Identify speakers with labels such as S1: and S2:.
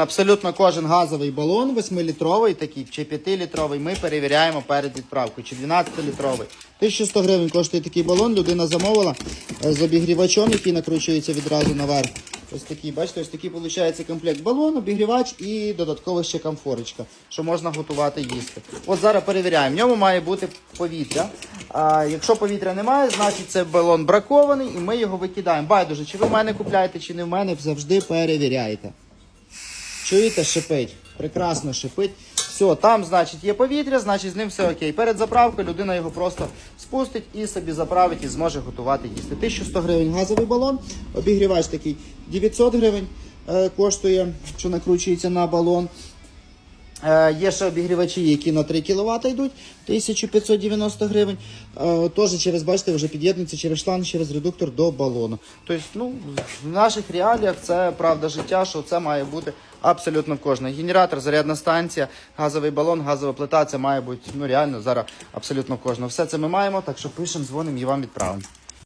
S1: Абсолютно кожен газовий балон, 8-літровий такий чи 5-літровий, ми перевіряємо перед відправкою, чи 12-літровий. 1100 гривень коштує такий балон, людина замовила е, з обігрівачом, який накручується відразу наверх. Ось такий, бачите, ось такий виходить комплект балон, обігрівач і додатково ще комфорочка, що можна готувати їсти. От зараз перевіряємо. В ньому має бути повітря. А якщо повітря немає, значить це балон бракований і ми його викидаємо. Байдуже, чи ви в мене купляєте, чи не в мене, завжди перевіряйте. Чуєте, шипить? Прекрасно шипить. Все, там, значить, є повітря, значить з ним все окей. Перед заправкою людина його просто спустить і собі заправить і зможе готувати їсти. 1100 гривень газовий балон, обігрівач такий 900 гривень е, коштує, що накручується на балон. Е, Є ще обігрівачі, які на 3 кВт йдуть, 1590 гривень. Е, Теж через, бачите, вже під'єднується через шланг, через редуктор до балону. Тобто, ну, в наших реаліях це правда життя, що це має бути абсолютно в кожної. Генератор, зарядна станція, газовий балон, газова плита, це має бути ну, реально зараз абсолютно в кожного. Все це ми маємо, так що пишемо, дзвонимо і вам відправимо.